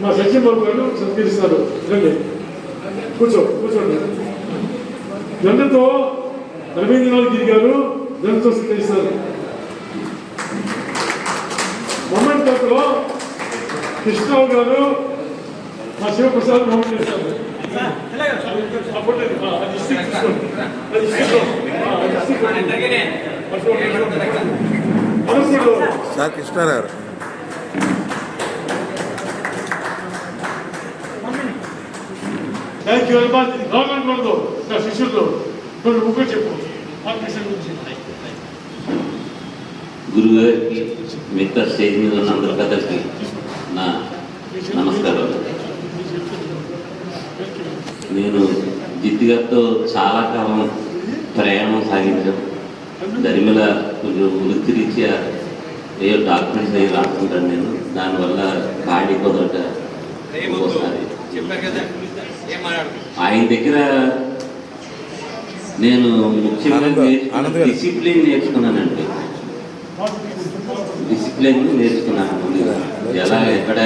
మా సచిన్ బాబు గారు సత్కరిస్తారు రండి కూర్చో కూర్చోండి దండతో రవీంద్రనాథ్ గిరి గారు దండతో సత్కరిస్తారు మొమెంట్ కృష్ణరావు గారు మా శివప్రసాద్ మమ్మల్ని చేస్తారు ఆ thank you very much government నా శిష్యులు కొన్ని ముగ్గురు చెప్పు. గురించి గురువు గారికి మిగతా స్టేజ్ మీద ఉన్న అందరి నా నమస్కారం. నేను జిత్ గారితో చాలా కాలం ప్రయాణం సాగించాం. దరిమిల కొంచెం వృత్తిరీత్యా ఏదో డాక్యుమెంట్స్ అవి రాసుకుంటాను నేను. దానివల్ల ఖాళీ కుదరట ఒక్కోసారి ఆయన దగ్గర నేను ముఖ్యంగా. డిసిప్లిన్ నేర్చుకున్నానండి. డిసిప్లిన్ నేర్చుకున్నాను. ముందుగా ఎలా ఎక్కడ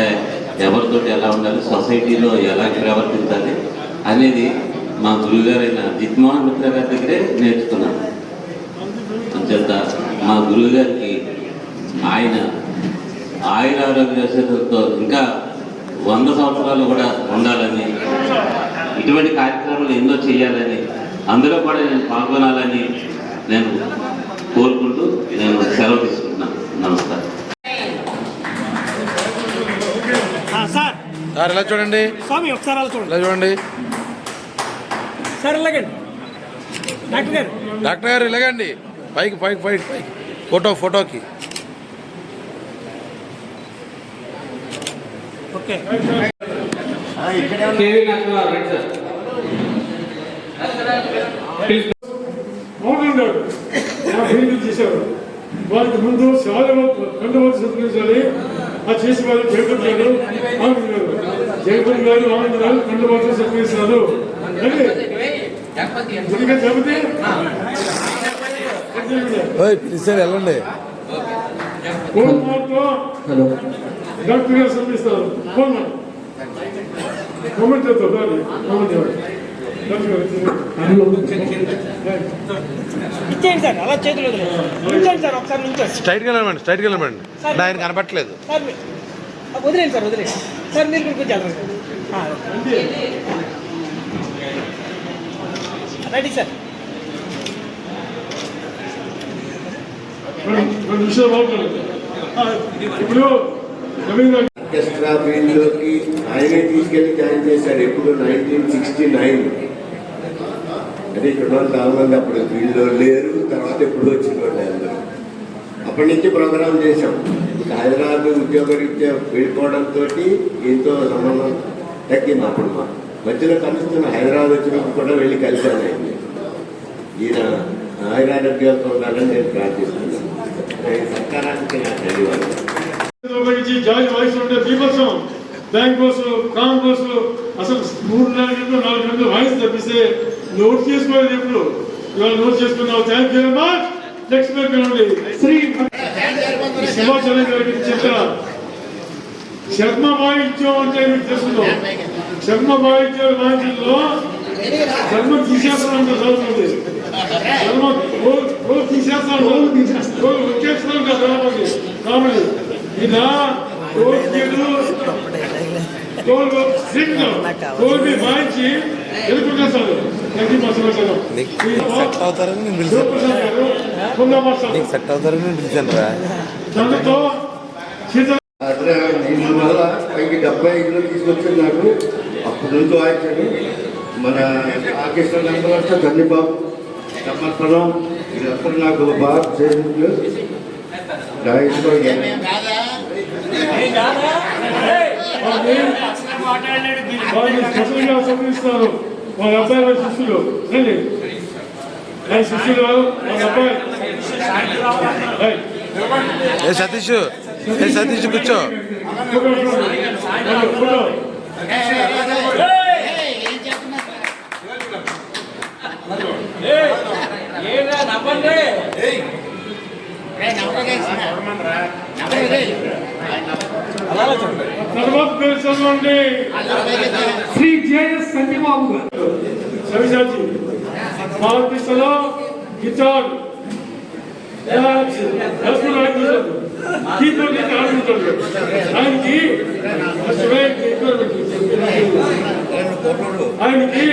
ఎవరితో ఎలా ఉండాలి సొసైటీలో ఎలా ప్రవర్తించాలి అనేది మా గురువుగారైన జిత్మోహన్ మిత్ర గారి దగ్గరే నేర్చుకున్నాను. అంచేత మా గురువు గారికి ఆయన ఆయుర ఆరోగ్యతో ఇంకా వంద సంవత్సరాలు కూడా ఉండాలని ఇటువంటి కార్యక్రమాలు ఎన్నో చేయాలని అందులో కూడా నేను పాల్గొనాలని నేను కోరుకుంటూ నేను సెలవు తీసుకుంటున్నాను నమస్కారం. ఆ, సార్ ఇలా చూడండి. స్వామి ఒకసారి అలా చూడండి. ఇలా చూడండి. సార్ ఇలాగండి. డాక్టర్ గారు. డాక్టర్ గారు ఇలాగండి. పైకి పైకి పైకి పైకి. ఫోటో ఫోటోకి. వారికి ముందు చాలా కండవలసి సత్కరించాలి ఆ చేసి వారు జయపూర్ గారు. గారు ఆనంద్ గారు కండవలసి సత్కరిస్తారు పిలిచారు వెళ్ళండి. హలో. చేయాలి డాక్టర్ గారు ఇచ్చేయండి సార్ అలా చేతులు. ఉంచండి సార్ ఒకసారి ఉంచండి స్ట్రైట్గా వెళ్ళమండి స్ట్రైట్గా వెళ్ళమండి నా ఆయన కనపట్లేదు సార్ సార్ వదిలేయండి. సార్ మీరు కూడా రెడీ సార్. రెండు బాగుంటుంది ఇప్పుడు ఆర్కెస్ట్రా ఫీల్డ్లోకి ఆయనే తీసుకెళ్ళి జాయిన్ చేశాడు. ఎప్పుడు? Nineteen sixty nine. అంటే ఇక్కడ వాళ్ళు చాలా మంది అప్పుడు ఫీల్డ్లో లేరు తర్వాత ఎప్పుడు వచ్చిన వాళ్ళు అందరూ. అప్పటి నుంచి ప్రోగ్రామ్ చేశాం. హైదరాబాద్ ఉద్యోగరీత్యా వెళ్ళిపోవడంతో దీంతో సంబంధం తగ్గింది అప్పుడు మా మధ్యలో కలుస్తున్న హైదరాబాద్ వచ్చినప్పుడు కూడా వెళ్ళి కలిశాను ఆయన ఈయన ఆయురారోగ్యాలతో ఉండాలని నేను ప్రార్థిస్తున్నాను. సర్కారానికి నా ధన్యవాదాలు. ఉపయోగించి జాయి వాయిస్ ఉంటే బీభత్సం బ్యాంకోస్ కాంకోస్ అసలు మూడు నాలుగు నాలుగు గంటలు వాయిస్ తప్పిస్తే నోట్ చేసుకోలేదు ఎప్పుడు. ఇవాళ నోట్ చేసుకున్నావు. Thank you very much next పేరు వినండి శ్రీ సింహాచలం గారి శర్మ వాయిద్యం అంటే మీకు తెలుసుకుందాం శర్మ వాయిద్యం వాయిద్యంలో శర్మ తీసేస్తాను అంటే చదువుతుంది శర్మ తీసేస్తాను రోజు తీసేస్తాను కదా రామంది కామెడీ. ఇలా రోజు తోలు సింగ్ తోలు వాయించి ఎదుర్కొంటారు థ్యాంక్ యూ మా సమాచారం నీకు సెట్ అవుతారని నేను పిలిచాను. గారు నీకు సెట్ అవుతారని నేను పిలిచాను రా. వల్ల పైకి డెబ్బై ఐదులో తీసుకొచ్చాడు నాకు. అప్పుడు నుంచి వాయించాడు. మన ఆర్కెస్ట్రా నంబర్ చంద్రబాబు సమర్పణం వీళ్ళందరూ నాకు బాగా చేసింది గాయకుడు వారిని వాళ్ళ అబ్బాయి వాళ్ళ శిష్యులు రండి వాళ్ళ శిష్యులు వాళ్ళ అబ్బాయి ఏ సతీష్ ఏ సతీష్ కూర్చో ఫోటో ఫోటో. నుండి శ్రీ జేఎస్ సంజయబాబు గారు. రవిశాజీ భారతదేశంలో గిటార్ ఆయనకి ఆయనకి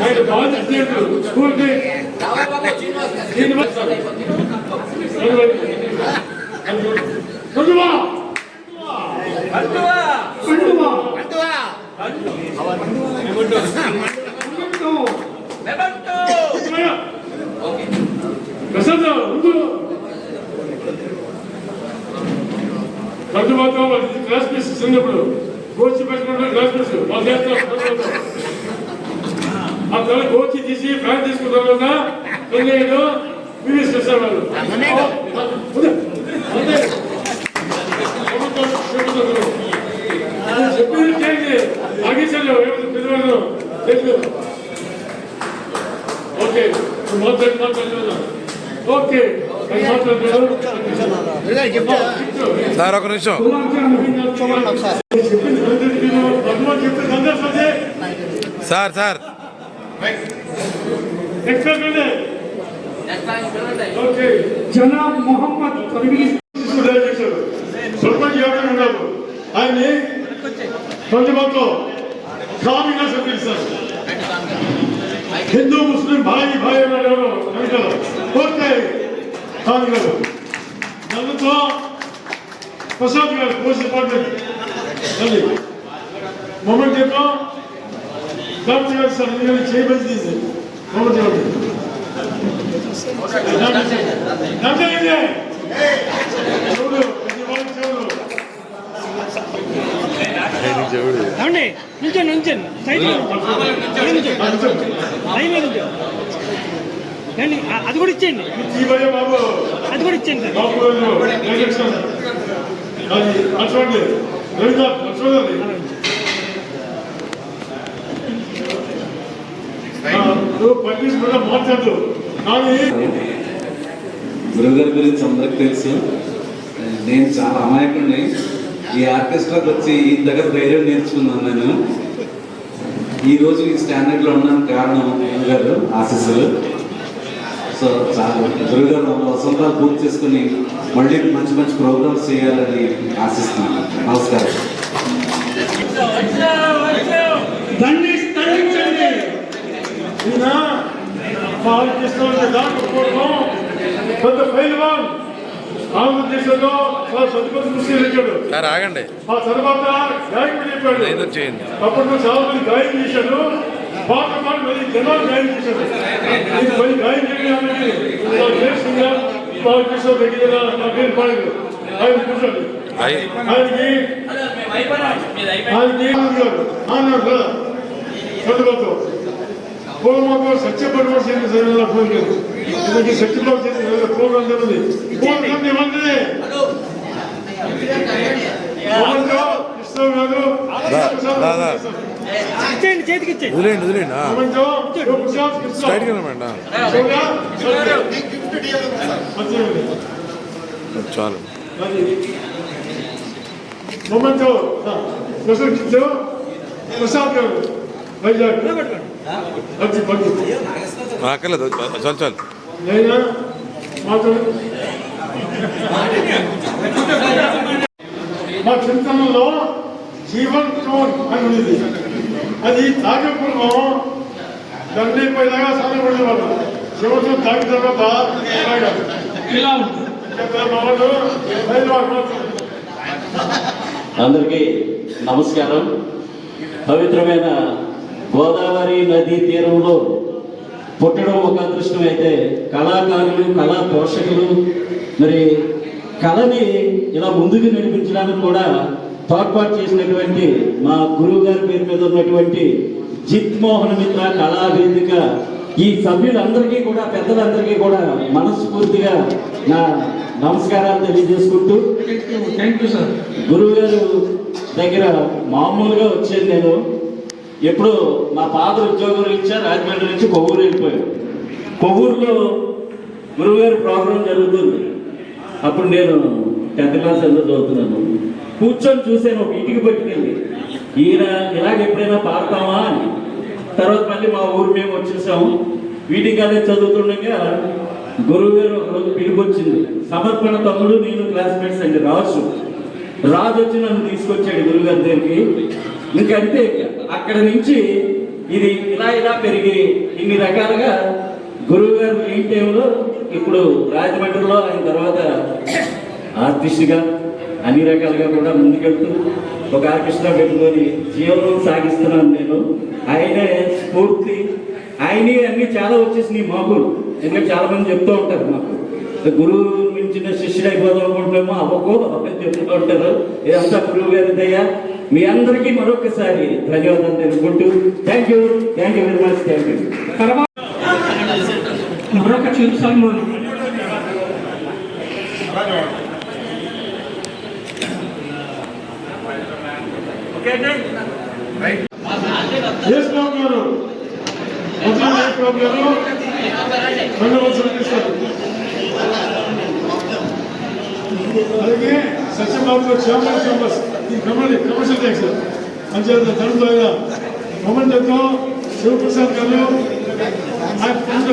ఆయన బాధ్యత స్కూల్కి దీనివల్ల సార్ ఒక నిమిషం. Sir sir. జనాబ్ మొహమ్మద్ సర్పంచ్ ఎవరైనా ఉన్నారు ఆయన్ని పంచమంతో కామిగా పిలుస్తారు హిందూ ముస్లిం భాయి భాయి అన్నాడు ఎవరు కామి గారు నన్నుతో ప్రసాద్ గారు పోలీస్ డిపార్ట్మెంట్ అది మొమెంట్ చెప్పాం డాక్టర్ గారు సార్ ఎందుకంటే చేయబడి తీసి మొమెంట్ చెప్పండి డాక్టర్ ఏంటి చూడు ఇది వాళ్ళ చూడు ఏమండి నుంచండి నుంచండి సైడ్ లైన్ అది కూడా ఇచ్చేయండి. అది కూడా ఇచ్చేయండి. గురుగారి గురించి అందరికి తెలుసు. నేను చాలా అమాయకుడిని. ఈ ఆర్కెస్ట్రాకి వచ్చి ఈ దగ్గర ధైర్యం నేర్చుకున్నాను నేను. ఈ రోజు ఈ స్టాండర్డ్లో ఉండడానికి కారణం గారు ఆశీస్సులు. సో చాలా గురుగారు వంద వసంతాలు పూర్తి చేసుకుని మళ్ళీ మంచి మంచి ప్రోగ్రామ్స్ చేయాలని ఆశిస్తున్నాను. నమస్కారం. కృషి సార్ ఆగండి. ఆ తర్వాత చెప్పాడు. చాలా మంది గాయం చేశాడు పాట పాట మరి జనాలు గాయం చేశాడు ఇది మరి గాయం చేయడానికి దేశంగా బాలకృష్ణ రెడ్డి గారు పేరు పాడలేదు ఆయన కూర్చోండి ఆయనకి ఆయనకి అన్నాడు చంద్రబాబు పూర్వమాకు సత్యపరమ చేసిన శరీరంలో ఫోన్ లేదు ఇప్పటికి సత్యబాబు చేసిన ఇచ్చేయండి చేతికి ఇచ్చేయండి. ప్రసాద్ కృష్ణ స్ట్రైట్గా సత్యం చాలు. మొమెంటో వైజాగ్ పచ్చి పచ్చి అక్కర్లేదు చాలు చాలు. మా చింతనలో జీవన్ టోన్ అని ఉంది. అది తాగేప్పుడు దండైపోయేలాగా సాధపడేవాళ్ళు శివసం తాగిన తర్వాత. ఇలా అందరికీ నమస్కారం. పవిత్రమైన గోదావరి నదీ తీరంలో పుట్టడం ఒక అదృష్టం అయితే కళాకారులు కళా పోషకులు మరి కళని ఇలా ముందుకు నడిపించడానికి కూడా తోడ్పాటు చేసినటువంటి మా గురువు గారి పేరు మీద ఉన్నటువంటి జిత్ మోహన్ మిత్ర కళా వేదిక ఈ సభ్యులందరికీ కూడా పెద్దలందరికీ కూడా మనస్ఫూర్తిగా నా నమస్కారాలు తెలియజేసుకుంటూ థ్యాంక్ యూ సార్ గురువు గారు దగ్గర మామూలుగా వచ్చాను నేను. ఎప్పుడు మా ఫాదర్ ఉద్యోగం రీత్యా రాజమండ్రి నుంచి కొవ్వూరు వెళ్ళిపోయాను కొవ్వూరులో గురువు గారి ప్రోగ్రాం జరుగుతుంది. అప్పుడు నేను టెన్త్ క్లాస్ ఎందుకు చదువుతున్నాను. కూర్చొని చూసాను ఒక ఇంటికి పట్టుకెళ్ళి. ఈయన ఇలాగ ఎప్పుడైనా పాడతామా అని. తర్వాత మళ్ళీ మా ఊరు మేము వచ్చేసాము. వీటికి అదే చదువుతుండగా గురువు గారు ఒకరోజు పిలుపు సమర్పణ తమ్ముడు నేను క్లాస్మేట్స్ అండి రాజు రాజు వచ్చి నన్ను తీసుకొచ్చాడు గురుగారి దగ్గరికి. ఇంకంతే అక్కడ నుంచి ఇది ఇలా ఇలా పెరిగి ఇన్ని రకాలుగా గురువు గారు మెయిన్ టైంలో ఇప్పుడు రాజమండ్రిలో ఆయన తర్వాత ఆర్టిస్ట్గా అన్ని రకాలుగా కూడా ముందుకెళ్తూ ఒక ఆర్కెస్ట్రా పెట్టుకొని జీవనం సాగిస్తున్నాను నేను. ఆయనే స్ఫూర్తి ఆయనే అన్ని చాలా వచ్చేసినాయి మాకు. ఎందుకంటే చాలా మంది చెప్తూ ఉంటారు మాకు. గురువు మించిన శిష్యుడు అయిపోదాం అనుకుంటున్నామో అవ్వకో అని చెప్తూ ఉంటారు. ఇదంతా గురువు గారి దయ. మీ అందరికీ మరొకసారి ధన్యవాదాలు తెలుపుకుంటూ thank you thank you very much thank you తర్వాత మరొక చిరు సన్మానం ఎస్ బాబు గారు మొదటి మహేష్ బాబు గారు రెండు వరుసలు ఇస్తారు అలాగే సత్యబాబు గారు చైర్మన్ ఛాంబర్స్ ఈ కమల్ కమర్షియల్ ట్యాక్స్ అంచేత దాంట్లో ఆయన కమల్ చెప్తాం శివప్రసాద్ గారు ఆ ఫ్రెండ్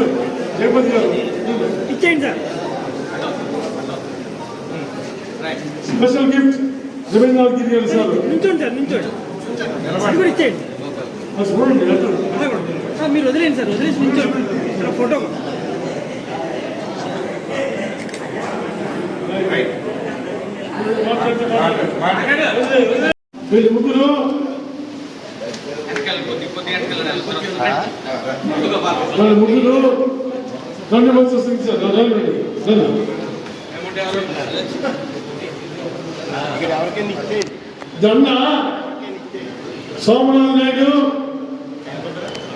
జగపతి గారు. ఇచ్చేయండి sir. Special gift Ravindranath Giri గారు సార్. నించోండి సార్ నించోండి ఇచ్చేయండి. మీరు వదిలేండి సార్ వదిలేసి ఇక్కడ ఫోటో. వీళ్ళు ముగ్గురు. వాళ్ళ ముగ్గురు. రెండు మంత్స్ వస్తుంది సార్. జొన్న. సోమనాథ్ నాయుడు.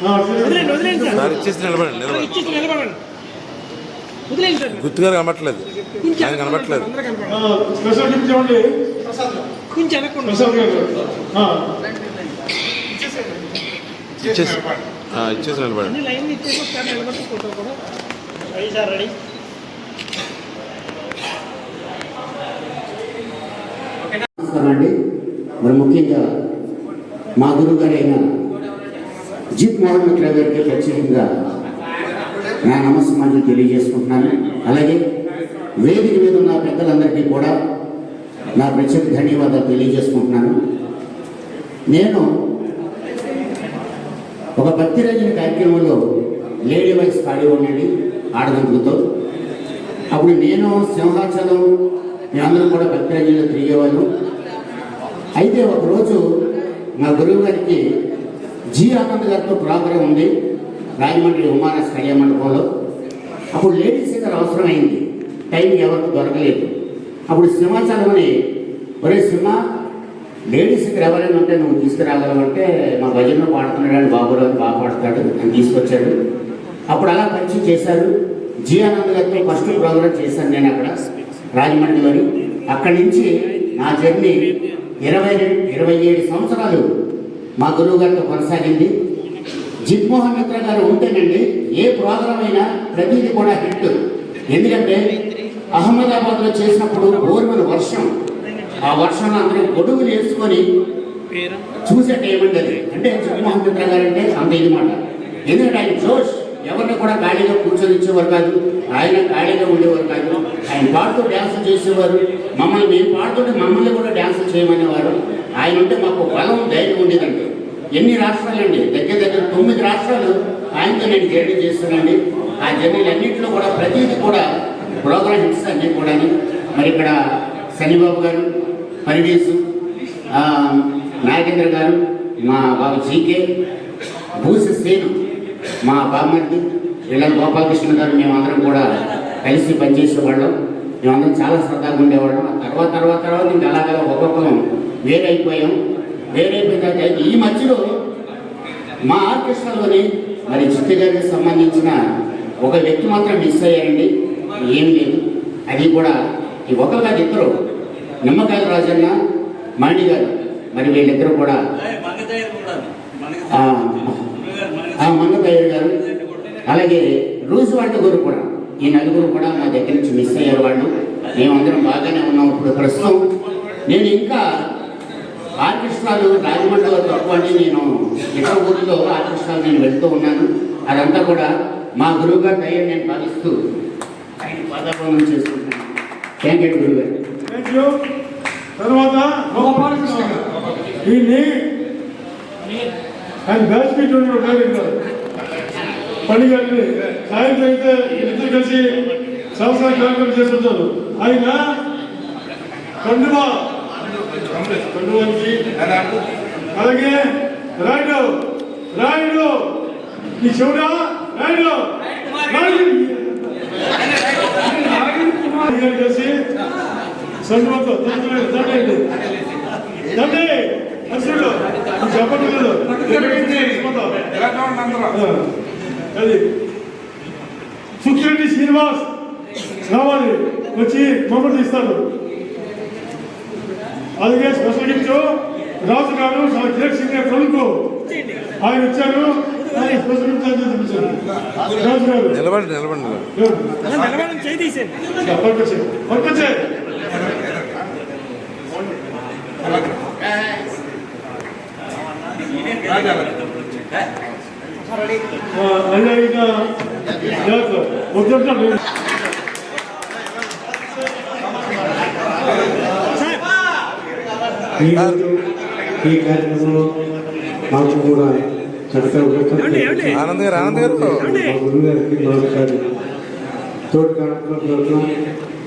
సార్. సార్ ఇచ్చేసి నిలబడండి గుర్తుగా కనబట్టలేదు ఆయన కనబట్టలేదు ఇచ్చేసి ఆ, ఇచ్చేసి నిలబడండి. నమస్కారం అండి. మరి ముఖ్యంగా మా గురువు గారైన జిత్ మోహన్ మిత్ర ప్రత్యేకంగా నా నమస్కారాన్ని తెలియజేసుకుంటున్నాను. అలాగే వేదిక మీద ఉన్న పెద్దలందరికీ కూడా నా ప్రత్యేక ధన్యవాదాలు తెలియజేసుకుంటున్నాను. నేను ఒక భక్తి రజన కార్యక్రమంలో లేడీ వైస్ పాడి ఉండండి ఆడగంతులతో అప్పుడు నేను సింహాచలం మేమందరం కూడా భక్తి రజనలో తిరిగేవాళ్ళం. అయితే ఒకరోజు మా గురువు గారికి జి ఆనంద్ గారితో ప్రోగ్రాం ఉంది. రాజమండ్రి ఉమానస్ కళ్యాణ మండపంలో. అప్పుడు లేడీస్ సింగర్ అవసరమైంది. టైం ఎవరికి దొరకలేదు. అప్పుడు సినిమా అని ఒరే సింహ లేడీస్ సింగర్ ఎవరైనా ఉంటే నువ్వు తీసుకురాగలవంటే మా భజనలో పాడుతున్నాడు బాబురావు బాగా పాడతాడు. అని తీసుకొచ్చాడు. అప్పుడు అలా పరిచయం చేశారు. జి ఆనంద్ గారితో ఫస్ట్ ప్రోగ్రామ్ చేశాను నేను అక్కడ రాజమండ్రిలోని అక్కడి నుంచి నా జర్నీ ఇరవై రెండు ఇరవై ఏడు సంవత్సరాలు మా గురువు గారితో కొనసాగింది. జిత్మోహన్ మిత్ర గారు ఉంటేనండి ఏ ప్రోగ్రామ్ అయినా ప్రతిదీ కూడా హిట్. ఎందుకంటే అహ్మదాబాద్లో చేసినప్పుడు బోర్మల వర్షం. ఆ వర్షంలో అందరూ గొడుగులు వేసుకొని చూసే టైం అంటే జగన్మోహన్ మిత్ర గారు అంటే అంత ఇది మాట. ఎందుకంటే ఆయన జోష్ ఎవరిని కూడా ఖాళీగా కూర్చొని ఇచ్చేవారు కాదు. ఆయన ఖాళీగా ఉండేవారు కాదు. ఆయన పాడుతూ డ్యాన్స్ చేసేవారు. మమ్మల్ని మేము పాడుతుంటే మమ్మల్ని కూడా డ్యాన్స్ చేయమనేవారు. ఆయన ఉంటే మాకు బలం ధైర్యం ఉండేదండి. ఎన్ని రాష్ట్రాలండి దగ్గర దగ్గర తొమ్మిది రాష్ట్రాలు ఆయనతో నేను జర్నీ చేస్తానండి ఆ జర్నీలన్నింటిలో కూడా ప్రతిదీ కూడా ప్రోగ్రామ్ హిట్స్ అన్నీ కూడా మరి ఇక్కడ శనిబాబు గారు పరివేశు నాగేంద్ర గారు మా బాబు జీకే భూసి సేను మా బామ్మర్ది ఇలా గోపాలకృష్ణ గారు మేమందరం కూడా కలిసి పనిచేసేవాళ్ళం మేమందరం చాలా సరదాగా ఉండేవాళ్ళం. ఆ తర్వాత తర్వాత తర్వాత ఇంకా అలాగే ఒక్కొక్కరం వేరైపోయాం. వేరైపోయిన తర్వాత ఈ మధ్యలో మా ఆర్కెస్ట్రాలోని మరి చిత్త గారికి సంబంధించిన ఒక వ్యక్తి మాత్రం మిస్ అయ్యారండి. ఏం లేదు. అది కూడా ఈ ఒకరు కాదు ఇద్దరు నిమ్మకాయల రాజన్న మణి గారు. మరి వీళ్ళిద్దరూ కూడా మంగతయ్య గారు. అలాగే రూజు వంట గురు కూడా. ఈ నలుగురు కూడా మా దగ్గర నుంచి మిస్ అయ్యారు వాళ్ళు మేమందరం బాగానే ఉన్నాం. ఇప్పుడు ప్రస్తుతం నేను ఇంకా ఆర్కెస్ట్రాలు రాజమండ్రిలో తక్కువ అని నేను ఇతర ఊరిలో ఆర్కెస్ట్రాలు నేను వెళ్తూ ఉన్నాను. అదంతా కూడా మా గురువు గారి దయ నేను భావిస్తూ ఆయన పాదాపనం చేసుకుంటున్నాను. థ్యాంక్ యూ గురువు గారు. తర్వాత గోపాలకృష్ణ దీన్ని ఆయన బ్యాచ్ డైరెక్టర్ పండుగ సాయంత్రం అయితే ఇద్దరు కలిసి సంవత్సరాల కార్యక్రమం చేస్తుంటారు. ఆయన కండువా కండువానికి అలాగే రాయుడు రాయుడు నీ చెవుడా రాయుడు తండ్రి తండ్రి తండ్రి అసలు చెప్పట్లేదు. అది సుఖరెడ్డి శ్రీనివాస్ రావాలి. వచ్చి మమ్మల్ని ఇస్తారు అలాగే స్పెషల్ గిఫ్ట్ రాజు గారు కేక్ సింగర్ కొడుకు. ఆయన గారు. నిలబడి నిలబడి నిలబడి ఈరోజు ఈ కార్యక్రమంలో మాకు కూడా ఆనంద్ గారు ఆనంద్ గారు మా గురువు తోటి కార్యక్రమం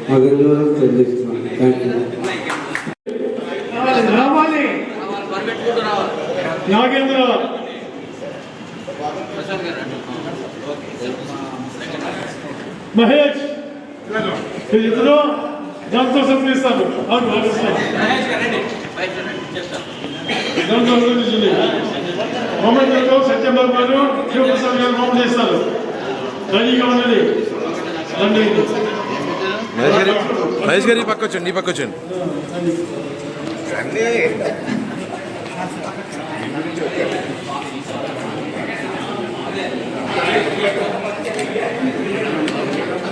మా తెలియజేస్తున్నాను థ్యాంక్ యూ నాగేంద్ర మహేష్! వీళ్ళిద్దరూ దాంతో సంప్రదిస్తారు అవును దాంతో గారు సత్యబాబు గారు శివప్రసాద్ గారు మోహన్ చేస్తారు. రెడీగా ఉన్నది రండి. మహేష్ గారి మహేష్ గారి ఈ పక్క వచ్చండి ఈ పక్క వచ్చండి రవిశంకర్ మొదలు వేదిక నమస్కారం పెద్దలందరికీ నా నమస్కారాలు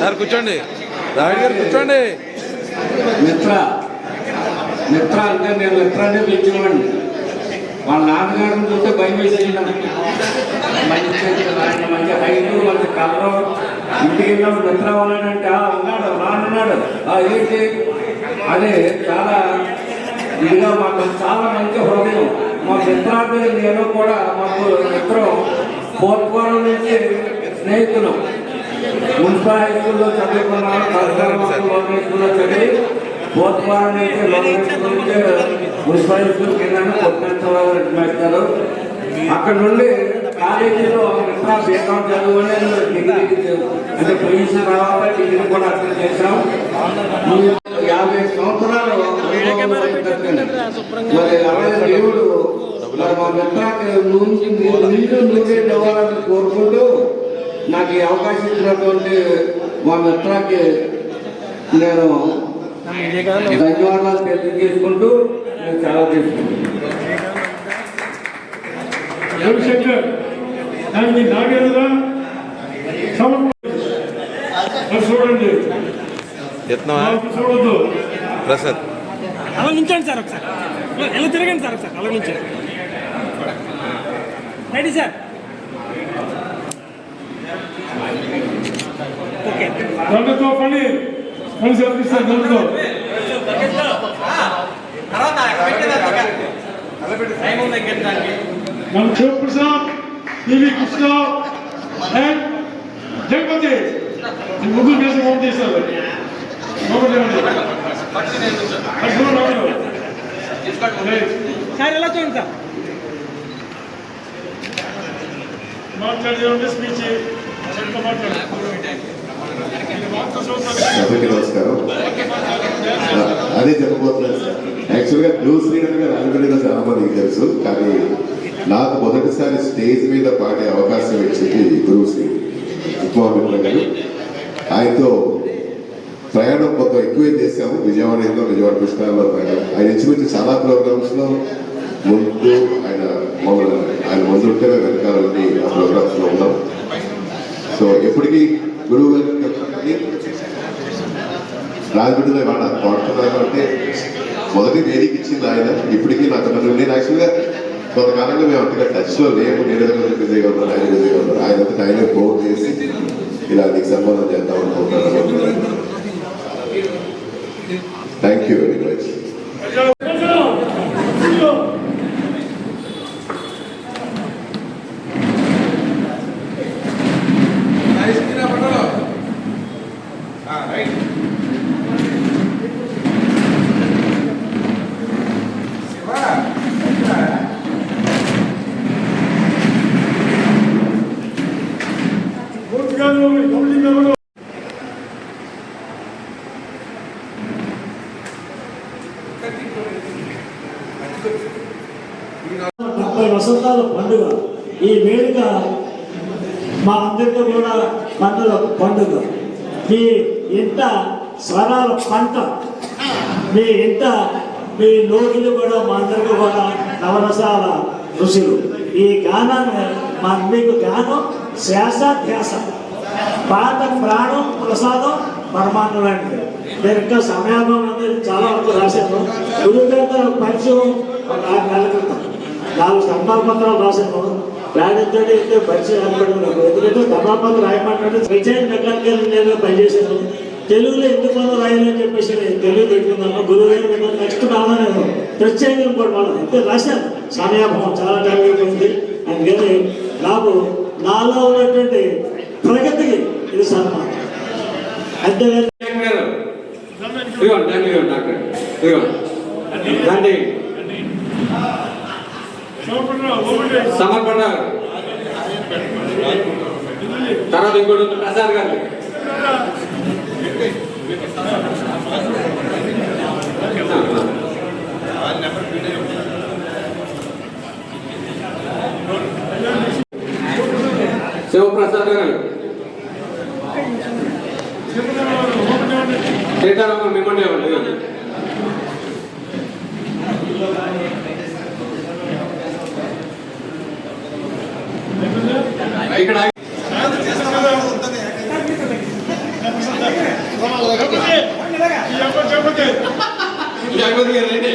సార్ కూర్చోండి. రాయుడు గారు కూర్చోండి. మిత్ర మిత్ర అంటే నేను మిత్ర అంటే వాళ్ళ నాన్నగారిని చూస్తే భయం వేసేది మంచి ఆయన మంచి హైట్ మంచి కలర్ ఇంటికి వెళ్ళినప్పుడు మిత్ర ఉన్నాడంటే ఆ ఉన్నాడు రానున్నాడు ఆ ఏంటి? అదే చాలా ఇదిగా మాకు చాలా మంచి హృదయం. మా మిత్రాన్ని నేను కూడా మాకు మిత్రం పోర్ట్కోరం నుంచి స్నేహితులు. మున్సిపల్ హై స్కూల్లో చదువుకున్నాను స్కూల్లో చదివి పోర్ట్కోరం నుంచి లోకల్ కింద అక్కడ నుండి కాలేజీలో మిత్ర బీకాం చదువుని డిగ్రీ అంటే పొజిషన్ రావాలి డిగ్రీ కూడా అర్థం చేశాం యాభై సంవత్సరాలు మరి అలాగే దేవుడు మరి మా మిత్రాకి నుంచి నీళ్ళు ఇవ్వాలని కోరుకుంటూ నాకు ఈ అవకాశం ఇచ్చినటువంటి మా మిత్రాకి నేను ధన్యవాదాలు తెలియజేసుకుంటూ నేను అది చూడండి. చూడొద్దు. ప్రసాద్. అలా నించండి సార్ ఒకసారి. ఎలా తిరగండి సార్ ఒకసారి? అలా నించండి రెడీ సార్? ఓకే. పని జరిపిస్తారు దండతో మన శివప్రసాద్ టీవీ కృష్ణ అండ్ జగపతి ముగ్గురు కలిసి ఫోన్ చేశారు. సార్ ఎలా చూడండి సార్ మాట్లాడేది స్పీచ్ సరిగ్గా మాట్లాడాలి నమస్కారం. అదే చెప్పబోతున్నాను. సార్ యాక్చువల్గా బ్లూస్ లీడర్ గారు రాజమండ్రిలో చాలా మందికి తెలుసు కానీ నాకు మొదటిసారి స్టేజ్ మీద పాడే అవకాశం ఇచ్చింది గురువు శ్రీ ఉప్మామిత్ర గారు ఆయనతో ప్రయాణం కొంత ఎక్కువే చేశాము. విజయవాడ ఏదో విజయవాడ కృష్ణాలో ప్రయాణం ఆయన ఇంచుమించు చాలా ప్రోగ్రామ్స్లో ముందు ఆయన మమ్మల్ని ఆయన ముందు ఉంటే వెనకాల ఆ ప్రోగ్రామ్స్లో ఉన్నాం. సో ఎప్పటికీ గురువు గారికి రాజమండ్రిలో ఇవాళ పాడుతున్నారు అంటే మొదటి వేదిక ఇచ్చింది ఆయన. ఇప్పటికీ నాకు నేను యాక్చువల్గా కొంతకాలంగా మేము అంతగా టచ్లో లేము. నేను ఏదో బిజీగా ఉన్నాను? ఆయన బిజీగా ఉన్నారు ఆయన అంతా ఆయన ఫోన్ చేసి ఇలా నీకు సన్మానం చేద్దాం అనుకుంటున్నాను థ్యాంక్ యూ వెరీ మచ్ ముప్పై వసంతాల పండుగ. ఈ వేడుక మా అందరితో కూడా పండుగ పండుగ. మీ ఇంట స్వరాల పంట. మీ ఇంట మీ లోకిలు కూడా మా అందరికీ కూడా నవరసాల ఋషులు. ఈ గానాన్ని మా మీకు గానం శ్వాస ధ్యాస. పాత ప్రాణం ప్రసాదం పరమాన్నం లాంటిది. నేను ఇంకా సమయాభం అనేది చాలా వరకు రాశాను గురువు గారితో పరిచయం ఒక ఆరు నెలల క్రితం. నాలుగు సంపాదపత్రాలు రాశాను రాయడంతోటి అయితే పరిచయం ఏర్పడింది నాకు. ఎందుకంటే సంపాదపత్రం రాయమంటే విజయ్ మెకానికల్ నేను పనిచేశాను తెలుగులో ఎందుకు రాయాలని చెప్పేసి నేను తెలుగు పెట్టుకున్నాను. గురువు గారు నెక్స్ట్ కావాలా నేను ప్రత్యేకంగా కూడా మనం అయితే రాశాను సమయాభావం చాలా టైం అయిపోయింది అందుకని నాకు నాలో ఉన్నటువంటి ప్రగతికి ఇది సన్మానం అంతేగాని ఇదిగోండి థ్యాంక్ యూ డాక్టర్ సమర్పణ. తర్వాత ఇంకోటి ప్రసాద్ గారు శివప్రసాద్ గారు. సీతారామ మిమ్మల్ని ఇవ్వండి ఇదిగోండి. ఇక్కడ జగపతి గారు రండి.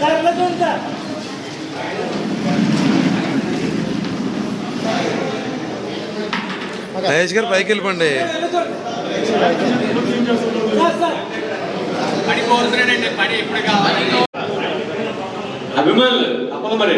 సార్ ఎలా చూడండి సార్ మహేష్ గారు పైకి వెళ్ళిపోండి. అభిమానులు తప్పదు మరి.